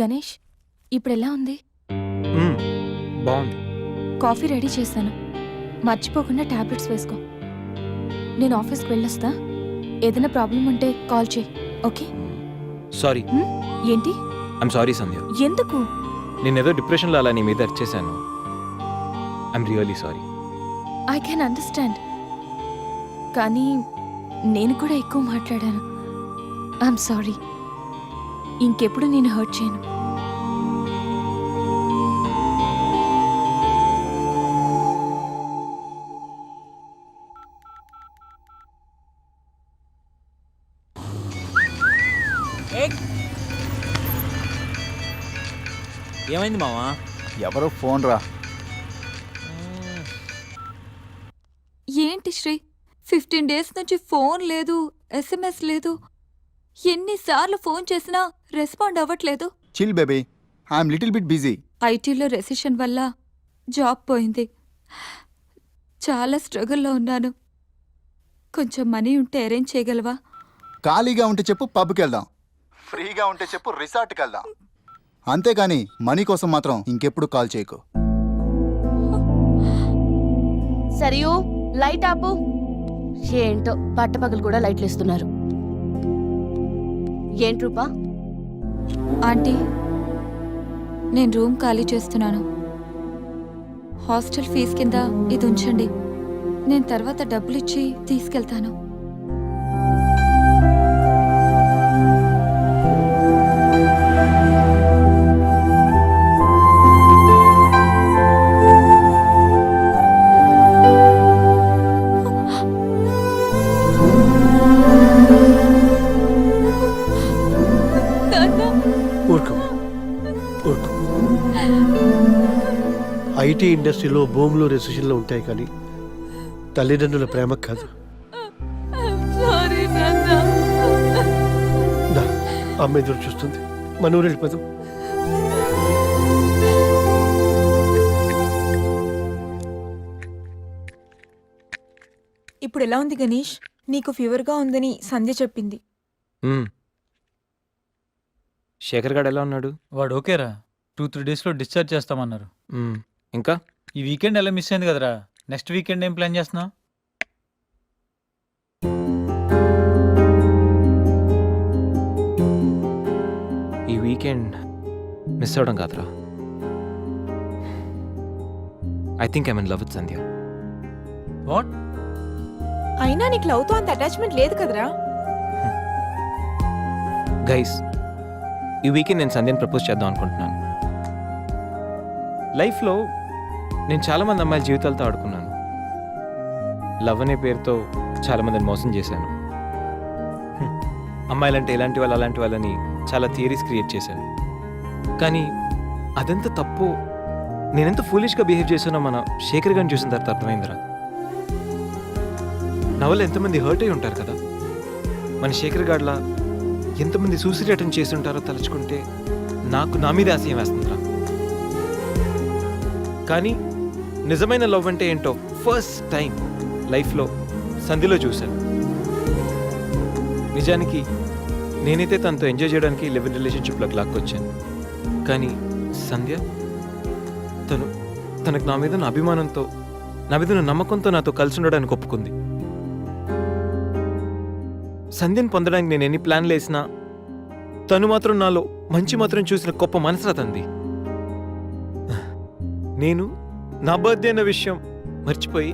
గణేష్ ఇప్పుడు ఎలా ఉంది? మ్మ్, బాగుంది. కాఫీ రెడీ చేశాను. మర్చిపోకుండా టాబ్లెట్స్ వేసుకో. నేను ఆఫీస్కి వెళ్ళొస్తా. ఏదైనా ప్రాబ్లం ఉంటే కాల్ చేయి ఓకే? సారీ. ఏంటి? ఐమ్ సారీ సంధ్య ఎందుకు? నేను ఏదో డిప్రెషన్లో అలా నీ మీద వచ్చేసాను I'm really sorry I can understand కానీ నేను కూడా ఎక్కువ మాట్లాడాను. ఐఎమ్ సారీ ఇంకెప్పుడు నేను హర్ట్ చేయను. ఏమైంది మావా? ఎవరో ఫోన్ రా. ఏంటి శ్రీ? ఫిఫ్టీన్ డేస్ నుంచి ఫోన్ లేదు ఎస్ఎంఎస్ లేదు. ఎన్నిసార్లు ఫోన్ చేసినా రెస్పాండ్ అవ్వట్లేదు. Chill baby I'm little bit busy. ఐటీలో రెసిషన్ వల్ల జాబ్ పోయింది. చాలా స్ట్రగుల్లో ఉన్నాను. కొంచెం మనీ ఉంటే అరేంజ్ చేయగలవా? ఖాళీగా ఉంటే చెప్పు పబ్కి వెళ్దాం ఫ్రీగా ఉంటే చెప్పు రిసార్ట్కి వెళ్దాం అంతేగాని మనీ కోసం మాత్రం ఇంకెప్పుడు కాల్ చేయకు. సరియు లైట్ ఆపు. ఏంటో పట్టపగలు కూడా లైట్లు ఇస్తున్నారు ఏంటి రూపా? ఆంటీ నేను రూమ్ ఖాళీ చేస్తున్నాను. హాస్టల్ ఫీజు కింద ఇది ఉంచండి. నేను తర్వాత డబ్బులు ఇచ్చి తీసుకెళ్తాను. ఐటీ ఇండస్ట్రీలో భూములు రెసిషన్లు ఉంటాయి కానీ తల్లిదండ్రుల ప్రేమ కాదు. అమ్మ ఎదురు చూస్తుంది. మన ఊరు వెళ్ళిపోదాం. ఇప్పుడు ఎలా ఉంది గణేష్? నీకు ఫీవర్గా ఉందని సంధ్య చెప్పింది. శేఖర్ గారు ఎలా ఉన్నాడు? వాడు ఓకేరా. టూ త్రీ డేస్లో డిశ్చార్జ్ చేస్తామన్నారు. ఇంకా? ఈ వీకెండ్ ఎలా మిస్ అయింది కదరా? నెక్స్ట్ వీకెండ్ ఏం ప్లాన్ చేస్తున్నావు? ఈ వీకెండ్ మిస్ అవడం కాదురా. I think I mean love with Sandhya what అయినా నీకు లవ్తో అంత అటాచ్మెంట్ లేదు కదరా? గైస్ ఈ వీకెండ్ నేను సంధ్యని ప్రపోజ్ చేద్దాం అనుకుంటున్నాను. లైఫ్లో నేను చాలామంది అమ్మాయిల జీవితాలతో ఆడుకున్నాను. లవ్ అనే పేరుతో చాలామందిని మోసం చేశాను. అమ్మాయిలంటే ఇలాంటి వాళ్ళు అలాంటి వాళ్ళని చాలా థియరీస్ క్రియేట్ చేశాను. కానీ అదంత తప్పు నేనెంత ఫూలిష్గా బిహేవ్ చేశానో మన శేఖర్ గారిని చూసిన తర్వాత అర్థమైందిరా. నా వల్ల ఎంతమంది హర్ట్ అయి ఉంటారు కదా? మన శేఖర్ గాడ్లా ఎంతమంది సూసైడ్ అటెంప్ట్ చేసి ఉంటారో తలుచుకుంటే నాకు నా మీద ఆశయం వేస్తుందిరా. కానీ నిజమైన లవ్ అంటే ఏంటో ఫస్ట్ టైం లైఫ్లో సంధిలో చూశాను. నిజానికి నేనైతే తనతో ఎంజాయ్ చేయడానికి లివ్ ఇన్ రిలేషన్షిప్లోకి లాక్కొచ్చాను. కానీ సంధ్య తను తనకు నా మీద అభిమానంతో నా మీద నమ్మకంతో నాతో కలిసి ఉండడానికి ఒప్పుకుంది. సంధ్యను పొందడానికి నేను ఎన్ని ప్లాన్లు వేసినా తను మాత్రం నాలో మంచి మాత్రం చూసిన గొప్ప మనసురా తంది నేను నా బర్త్డే అన్న విషయం మర్చిపోయి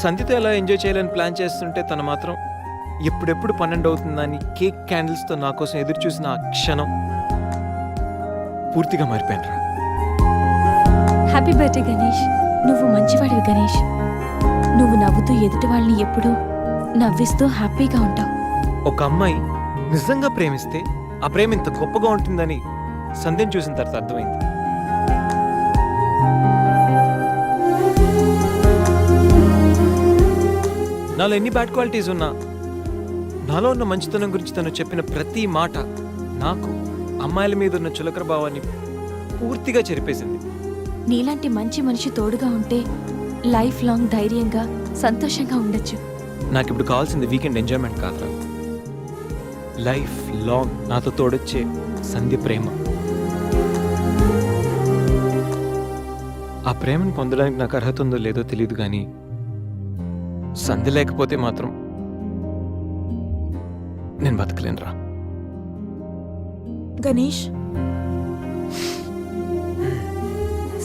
సంధ్యతో ఎలా ఎంజాయ్ చేయాలని ప్లాన్ చేస్తుంటే తను మాత్రం ఎప్పుడెప్పుడు పన్నెండు అవుతుందని కేక్ క్యాండిల్స్తో నా కోసం ఎదురు చూసిన ఆ క్షణం పూర్తిగా మారిపోయాను రా. హ్యాపీ బర్త్డే గణేష్ నువ్వు మంచివాడివి గణేష్ నువ్వు నవ్వుతూ ఎదుటి వాళ్ళని ఎప్పుడూ నవ్విస్తూ హ్యాపీగా ఉంటావు. ఒక అమ్మాయి నిజంగా ప్రేమిస్తే ఆ ప్రేమ ఇంత గొప్పగా ఉంటుందని సంధ్యను చూసిన తర్వాత అర్థమైంది. నాలో ఎన్ని బ్యాడ్ క్వాలిటీస్ ఉన్నా నాలో ఉన్న మంచితనం గురించి తను చెప్పిన ప్రతి మాట నాకు అమ్మాయిల మీద ఉన్న చులకర భావాన్ని పూర్తిగా చెరిపేసింది. నీలాంటి మంచి మనిషి తోడుగా ఉంటే లైఫ్ లాంగ్ ధైర్యంగా సంతోషంగా ఉండొచ్చు. నాకు ఇప్పుడు కావాల్సింది వీకెండ్ ఎంజాయ్మెంట్ కాదురా. లైఫ్ లాంగ్ నాతో తోడొచ్చే సంధ్య ప్రేమ. ఆ ప్రేమను పొందడానికి నాకు అర్హత ఉందో లేదో తెలియదు కానీ సంధ్య లేకపోతే మాత్రం నేను బతకలేనురా. గణేష్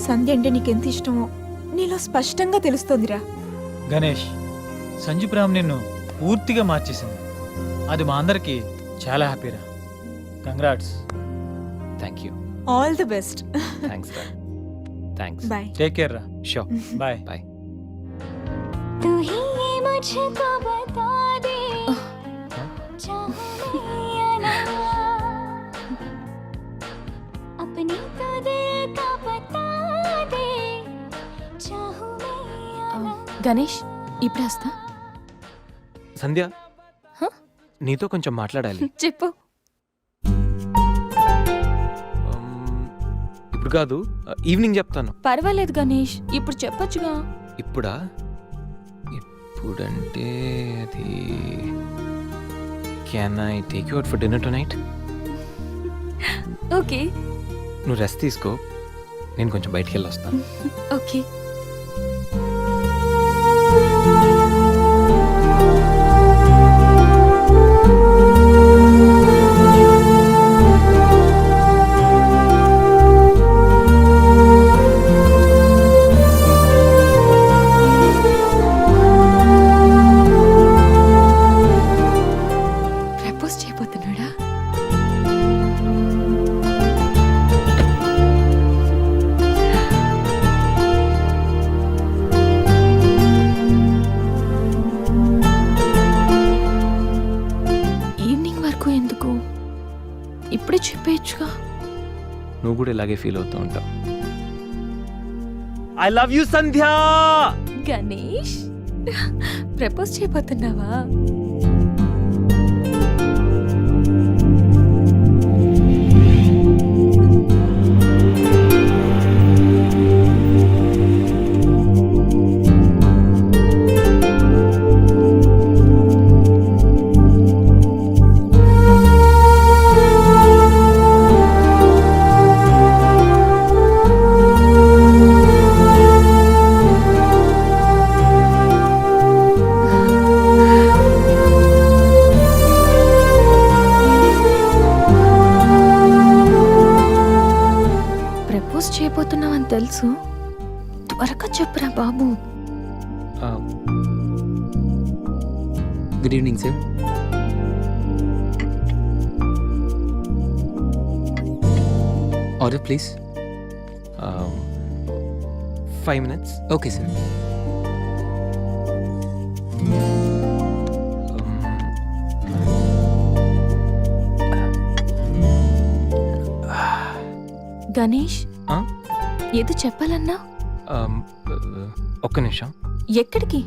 సంధ్య అంటే నీకెంత ఇష్టమో నీలో స్పష్టంగా తెలుస్తోందిరా. గణేష్ సంజు ప్రేమ నిన్ను పూర్తిగా మార్చేసింది. అది మా అందరికి చాలా హ్యాపీరా. Congrats thank you all the best thanks రా. థ్యాంక్స్ బాయ్ టేక్ కేర్ రా. షో బాయ్ బాయ్ तू ही मुझको बता दे चाहूं मैं या ना अपनी तो दिल का बता दे चाहूं मैं या ना గణేష్ ఇప్పుడు వస్తా సంధ్య హ? నీతో కొంచెం మాట్లాడాలి చెప్పు Um, ఇప్పుడు కాదు ఈవినింగ్ చెప్తాను పర్వాలేదు గణేష్ ఇప్పుడు చెప్పొచ్చుగా ఇప్పుడా ఇప్పుడంటే అది can I take you out for dinner tonight okay నువ్వు రెస్ట్ తీసుకో. నేను కొంచెం బయటికి వెళ్ళి వస్తాను ఓకే ఫీల్ అవుతూ ఉంటావు I love you Sandhya Ganesh propose చేయబోతున్నావా? తెలుసు? త్వరగా చెప్పురా బాబు. Good evening sir order please five minutes okay sir Ganesh? ఆ? ఏదో చెప్పాలన్నా? ఒక్క నిమిషం. ఎక్కడికి?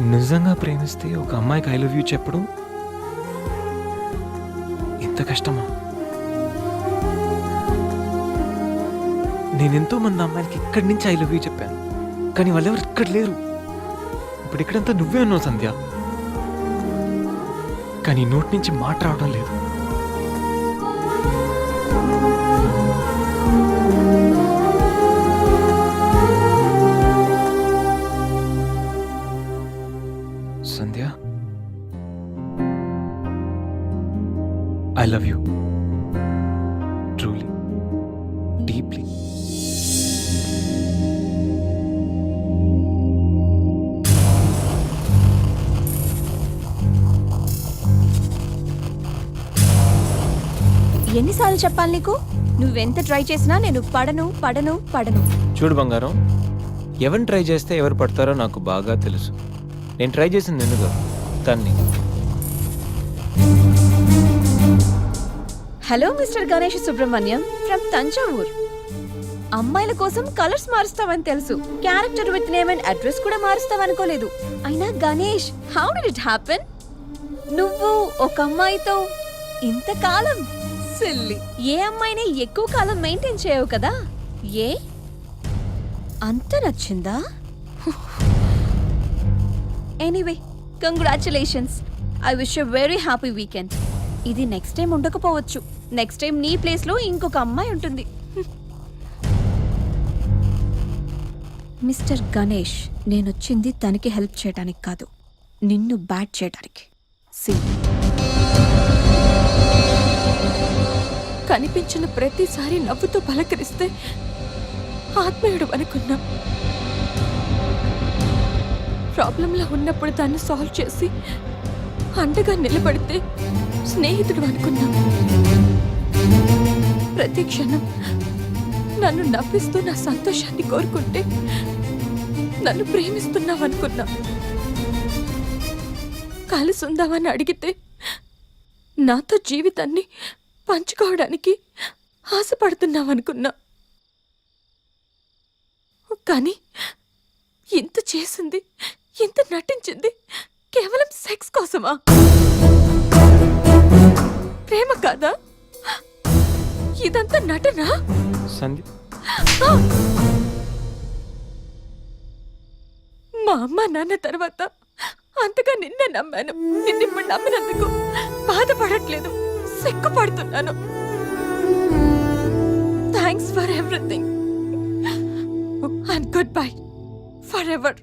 నిజంగా ప్రేమిస్తే ఒక అమ్మాయికి ఐ లవ్ యూ చెప్పడం ఇంత కష్టమా? నేను ఎంతో మంది అమ్మాయిలకి ఇక్కడి నుంచి ఐ లవ్ యూ చెప్పాను. కానీ వాళ్ళెవరు ఇక్కడ లేరు? ఇప్పుడు ఇక్కడంతా నువ్వే ఉన్నావు సంధ్య. కానీ నోటి నుంచి మాట రావడం లేదు. చెప్పాలి నీకు? నువ్వెంత ట్రై చేసినా నేను పడను పడను పడను. చూడు బంగారం ఎవరిని ట్రై చేస్తే ఎవరు పడతారో నాకు బాగా తెలుసు. నేను ట్రై చేసింది ఎందుకు? తన్ని. Hello mister Ganesh Subrahmanyam from Thanjavur. అమ్మాయిల కోసం కలర్స్ మారుస్తావని తెలుసు. Character with name and address కూడా మారుస్తావనుకోలేదు. అయినా Ganesh how did it happen? నువ్వు ఒక అమ్మాయితో ఇంతకాలం సిల్లి ఏ అమ్మాయిని ఎక్కువ కాలం మెయింటైన్ చేయవు కదా? ఏ? అంత నచ్చిందా? Anyway congratulations. I wish you very happy weekend. ఇది నెక్స్ట్ టైం ఉండకపోవచ్చు. నెక్స్ట్ టైం నీ ప్లేస్లో ఇంకొక అమ్మాయి ఉంటుంది. మిస్టర్ గణేష్ నేనొచ్చింది తనకి హెల్ప్ చేయడానికి కాదు. నిన్ను బ్యాట్ చేయడానికి సి కనిపించిన ప్రతిసారి నవ్వుతూ పలకరిస్తే ఆత్మీయుడు అనుకున్నా. ప్రాబ్లంలో ఉన్నప్పుడు దాన్ని సాల్వ్ చేసి అండగా నిలబడితే స్నేహితుడు అనుకున్నా. ప్రతి క్షణం నన్ను నవ్విస్తూ నా సంతోషాన్ని కోరుకుంటే నన్ను ప్రేమిస్తున్నావనుకున్నా కలిసి ఉందామని అడిగితే నాతో జీవితాన్ని పంచుకోవడానికి ఆశపడుతున్నావనుకున్నా. కానీ ఇంత చేసింది ఇంత నటించింది కేవలం సెక్స్ కోసమా? ప్రేమ కాదా? ఇదంతా నటనా? సందీప్. మా అమ్మ నాన్న తర్వాత అంతగా నిన్నే నమ్మాను. నిన్నిప్పుడు నమ్మినందుకు బాధపడట్లేదు. సిగ్గుపడుతున్నాను. Thanks for everything and goodbye forever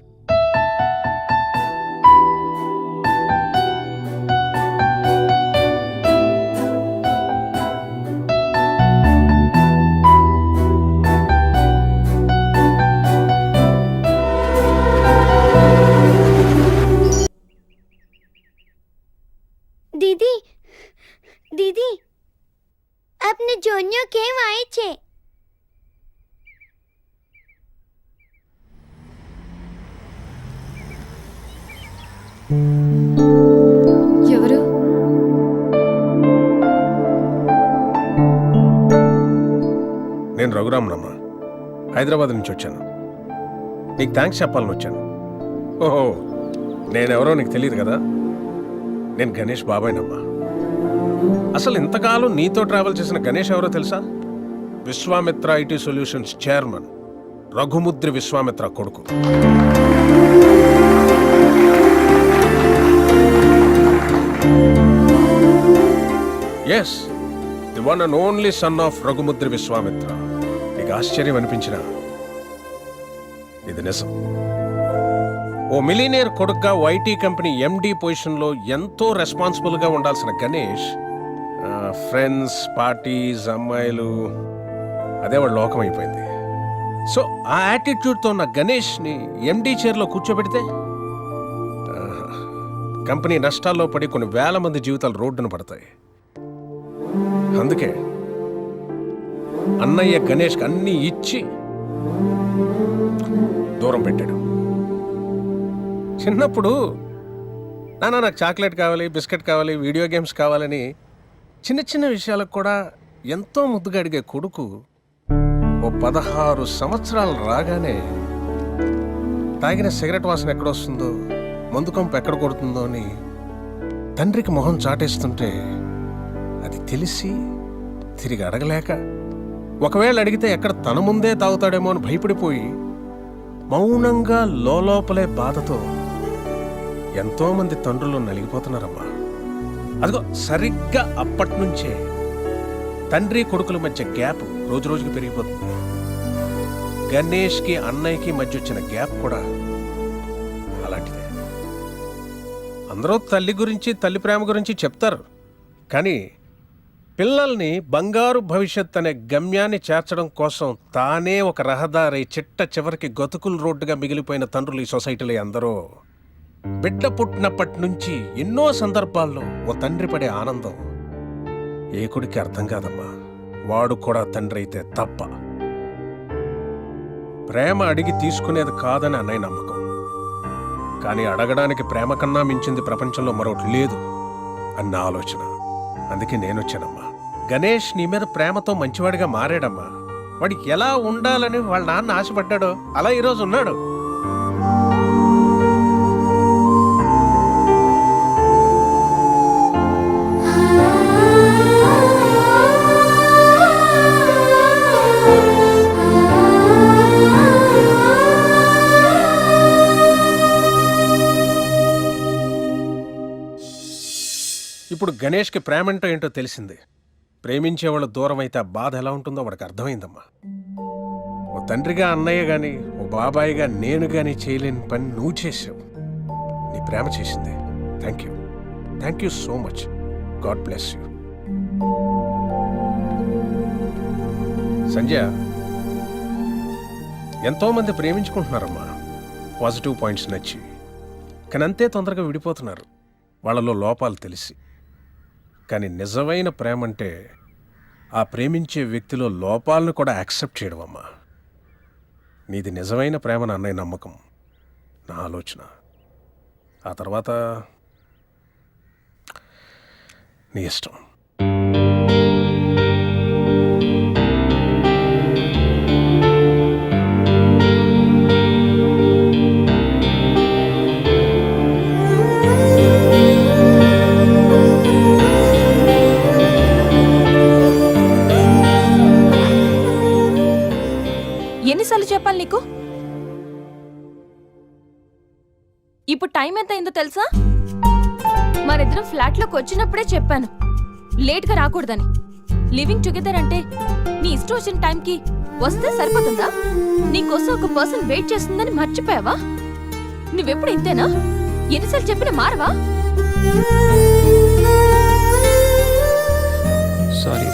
જોન્યો કેમ આવે છે ఎవరు నేను రఘురామనమ్మ హైదరాబాద్ నుంచి వచ్చాను నీకు థ్యాంక్స్ చెప్పాలని వచ్చాను ఓహో నేనెవరో నీకు తెలియదు కదా నేను గణేష్ బాబాయ్నమ్మా అసలు ఇంతకాలం నీతో ట్రావెల్ చేసిన గణేష్ ఎవరో తెలుసా Vishwamitra IT solutions chairman Raghumudri Vishwamitra కొడుకు. Yes the one and only son of Raghumudri Vishwamitra. నీకు ఆశ్చర్యం అనిపించిన? ఇది నిజం. ఓ మిలీనియర్ కొడుకుగా వైటీ కంపెనీ ఎండి పొజిషన్లో ఎంతో రెస్పాన్సిబుల్గా ఉండాల్సిన గణేష్ ఫ్రెండ్స్ పార్టీస్ అమ్మాయిలు అదే వాడు లోకం అయిపోయింది సో ఆ యాటిట్యూడ్తో ఉన్న గణేష్ని ఎండి చైర్లో కూర్చోబెడితే? కంపెనీ నష్టాల్లో పడి కొన్ని వేల మంది జీవితాలు రోడ్డున పడతాయి. అందుకే అన్నయ్య గణేష్కి అన్నీ ఇచ్చి దూరం పెట్టాడు. చిన్నప్పుడు నాన్న నాకు చాక్లెట్ కావాలి బిస్కెట్ కావాలి వీడియో గేమ్స్ కావాలని చిన్న చిన్న విషయాలకు కూడా ఎంతో ముద్దుగా అడిగే కొడుకు ఓ పదహారు సంవత్సరాలు రాగానే తాగిన సిగరెట్ వాసన ఎక్కడొస్తుందో మందు కంపు ఎక్కడ కొడుతుందో అని తండ్రికి మొహం చాటేస్తుంటే అది తెలిసి తిరిగి అడగలేక ఒకవేళ అడిగితే ఎక్కడ తన ముందే తాగుతాడేమో అని భయపడిపోయి మౌనంగా లోపలే బాధతో ఎంతోమంది తండ్రులు నలిగిపోతున్నారమ్మా. అదిగో సరిగ్గా అప్పటి నుంచే తండ్రి కొడుకుల మధ్య గ్యాప్ రోజు రోజుకి పెరిగిపోతుంది. గణేష్కి అన్నయ్యకి మధ్య వచ్చిన గ్యాప్ కూడా అలాంటిదే. అందరూ తల్లి గురించి తల్లి ప్రేమ గురించి చెప్తారు. కానీ పిల్లల్ని బంగారు భవిష్యత్ అనే గమ్యాన్ని చేర్చడం కోసం తానే ఒక రహదారి చిట్ట చివరికి గతుకుల రోడ్డుగా మిగిలిపోయిన తండ్రులు ఈ సొసైటీలో అందరూ బిడ్డ పుట్టినప్పటి నుంచి ఎన్నో సందర్భాల్లో ఓ తండ్రి పడే ఆనందం. ఏకుడికి అర్థం కాదమ్మా? వాడు కూడా తండ్రి అయితే తప్ప. ప్రేమ అడిగి తీసుకునేది కాదని అన్నయ్య నమ్మకం. కానీ అడగడానికి ప్రేమ కన్నా మించింది ప్రపంచంలో మరొకటి లేదు అన్న ఆలోచన. అందుకే నేను వచ్చానమ్మా గణేష్ నీ మీద ప్రేమతో మంచివాడిగా మారాడమ్మా. వాడికి ఎలా ఉండాలని వాళ్ళ నాన్న ఆశపడ్డాడో అలా ఈరోజు ఉన్నాడు. గణేష్కి ప్రేమంటో ఏంటో తెలిసింది. ప్రేమించేవాళ్ళు దూరం అయితే ఆ బాధ ఎలా ఉంటుందో వాడికి అర్థమైందమ్మా. ఓ తండ్రిగా అన్నయ్య గాని ఓ బాబాయిగా నేను గాని చేయలేని పని నువ్వు చేసావు నీ ప్రేమ చేసింది. Thank you thank you so much God bless you Sanjay ఎంతోమంది ప్రేమించుకుంటున్నారమ్మా. పాజిటివ్ పాయింట్స్ నచ్చి. కానీ అంతే తొందరగా విడిపోతున్నారు. వాళ్ళలో లోపాలు తెలిసి. కానీ నిజమైన ప్రేమ అంటే ఆ ప్రేమించే వ్యక్తిలో లోపాలను కూడా యాక్సెప్ట్ చేయడం అమ్మా నీది నిజమైన ప్రేమ నా అన్నయ్య నమ్మకం. నా ఆలోచన. ఆ తర్వాత నీ ఇష్టం. ఎన్నిసార్లు చెప్పాలి నీకు? ఇప్పుడు టైం ఎంత అయిందో తెలుసా? మరిద్దరం ఫ్లాట్లోకి వచ్చినప్పుడే చెప్పాను. లేట్గా రాకూడదని. లివింగ్ టుగెదర్ అంటే నీ ఇష్టం వచ్చిన టైంకి వస్తే సరిపోతుందా? నీకోసం ఒక పర్సన్ వెయిట్ చేస్తుందని మర్చిపోయావా? నువ్వెప్పుడు ఇంతేనా? ఎన్నిసార్లు చెప్పినా మారవా? సారీ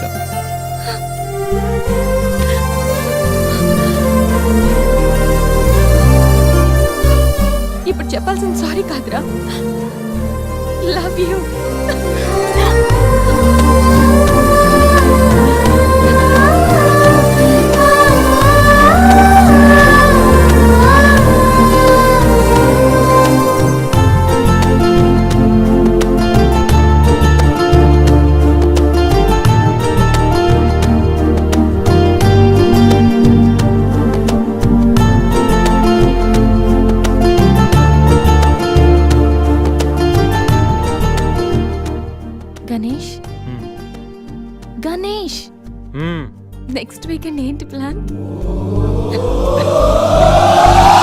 ఇప్పుడు చెప్పాల్సిన సారీ కాదురా. లవ్ యూ నెక్స్ట్ వీకెండ్ ఏంటి ప్లాన్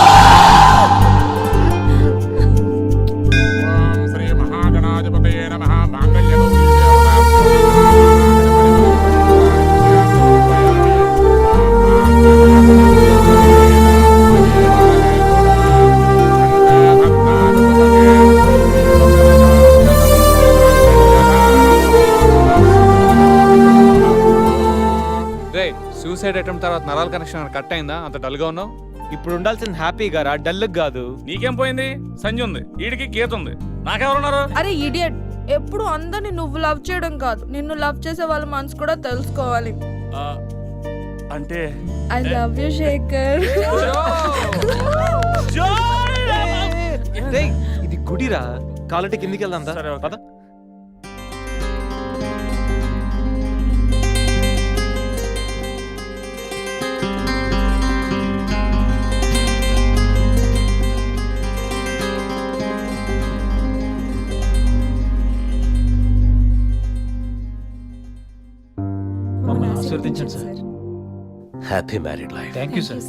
సూసైడ్ అటెంప్ట్ తర్వాత నరాల కనెక్షన్ కట్ అయిందా అంత డల్గా ఉన్నావు ఇప్పుడు ఉండాల్సిన హ్యాపీగా రా డల్ కాదు నీకేం పోయింది సంజయ్ ఉంది వీడికి గీత ఉంది నాకెవరున్నారు అరే ఇడియట్ ఎప్పుడు అందరిని నువ్వు లవ్ చేయడం కాదు నిన్ను లవ్ చేసే వాళ్ళ మనసు కూడా తెలుసుకోవాలి ఆ, అంటే ఐ లవ్ యూ శేఖర్ ఇది గుడిరా కాలంటే కిందికి వెళ్దాం. సరే. పద ఆశీర్వదించండి sir happy married life thank you sir